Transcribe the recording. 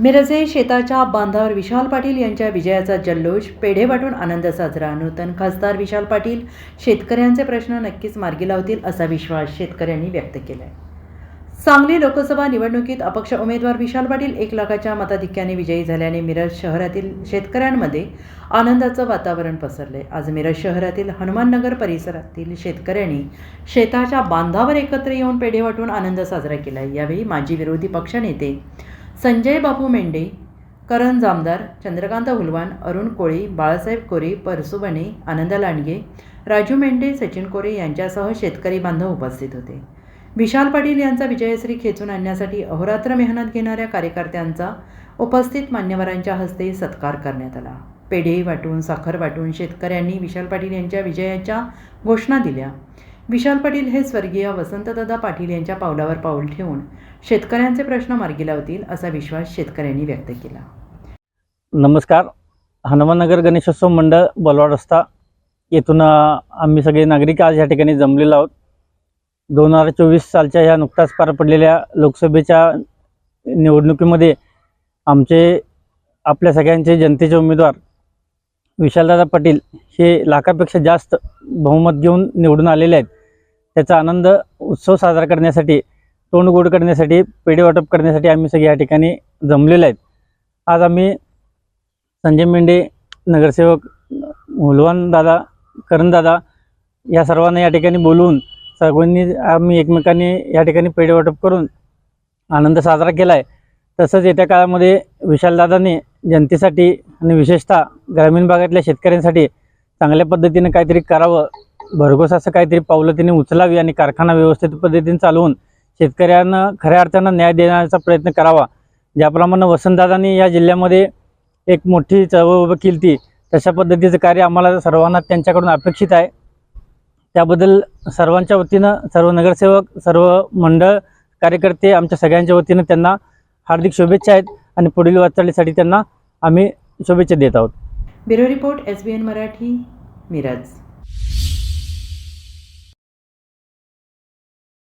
मिरजे शेताच्या बांधावर विशाल पाटील यांच्या विजयाचा जल्लोष पेढे वाटून आनंद साजरा. नूतन खासदार विशाल पाटील शेतकऱ्यांचे प्रश्न नक्कीच मार्गी लावतील असा विश्वास शेतकऱ्यांनी व्यक्त केला आहे सांगली लोकसभा निवडणुकीत अपक्ष उमेदवार विशाल पाटील एक लाखाच्या मताधिक्याने विजयी झाल्याने मिरज शहरातील शेतकऱ्यांमध्ये आनंदाचं वातावरण पसरले आज मिरज शहरातील हनुमाननगर परिसरातील शेतकऱ्यांनी शेताच्या बांधावर एकत्र येऊन पेढे वाटून आनंद साजरा केला यावेळी माजी विरोधी पक्षनेते संजय बापू मेंढे करण जामदार चंद्रकांत हुलवान अरुण कोळी बाळासाहेब कोरे परसुबने आनंद लांडगे राजू मेंढे सचिन कोरे यांच्यासह शेतकरी बांधव उपस्थित होते. विशाल पाटील यांचा विजयश्री खेचून आणण्यासाठी अहोरात्र मेहनत घेणाऱ्या कार्यकर्त्यांचा उपस्थित मान्यवरांच्या हस्ते सत्कार करण्यात आला. पेढे वाटून साखर वाटून शेतकऱ्यांनी विशाल पाटील यांच्या विजयाच्या घोषणा दिल्या. विशाल पाटील हे स्वर्गीय वसंतदादा पाटील यांच्या पावलावर पाऊल ठेवून शेतकऱ्यांचे प्रश्न मार्गी लावतील असा विश्वास शेतकऱ्यांनी व्यक्त केला. नमस्कार. हनुमाननगर गणेशोत्सव मंडळ बलवाड रस्ता येथून आम्ही सगळे नागरिक आज या ठिकाणी जमलेलो आहोत. दोन हजार चोवीस सालच्या ह्या नुकताच पार पडलेल्या लोकसभेच्या निवडणुकीमध्ये आमचे आपल्या सगळ्यांचे जनतेचे उमेदवार विशालदादा पाटील हे लाखापेक्षा जास्त बहुमत घेऊन निवडून आलेले आहेत. त्याचा आनंद उत्सव साजरा करण्यासाठी तोंड गोड करण्यासाठी पेढे वाटप करण्यासाठी आम्ही सगळे या ठिकाणी जमलेले आहेत. आज आम्ही संजय मेंढे नगरसेवक हुलवान दादा या सर्वांना या ठिकाणी बोलवून सर्वांनी आम्ही एकमेकांनी या ठिकाणी पेढे वाटप करून आनंद साजरा केला आहे तसंच येत्या काळामध्ये विशालदादाने जनतेसाठी आणि विशेषतः ग्रामीण भागातल्या शेतकऱ्यांसाठी चांगल्या पद्धतीने काहीतरी करावं भरघोस असं काहीतरी पावलं तिने उचलावी आणि कारखाना व्यवस्थित पद्धतीने चालवून शेतकऱ्यांना खऱ्या अर्थानं न्याय देण्याचा प्रयत्न करावा. ज्याप्रमाणे वसंतदादांनी या जिल्ह्यामध्ये एक मोठी चळवळ उभं केली ती तशा पद्धतीचं कार्य आम्हाला सर्वांना त्यांच्याकडून अपेक्षित आहे. त्याबद्दल सर्वांच्या वतीनं सर्व नगरसेवक सर्व मंडळ कार्यकर्ते आमच्या सगळ्यांच्या वतीनं त्यांना हार्दिक शुभेच्छा आहेत आणि पुढील वाटचालीसाठी त्यांना आम्ही शुभेच्छा देत आहोत. Bureau report S B N Marathi Miraj.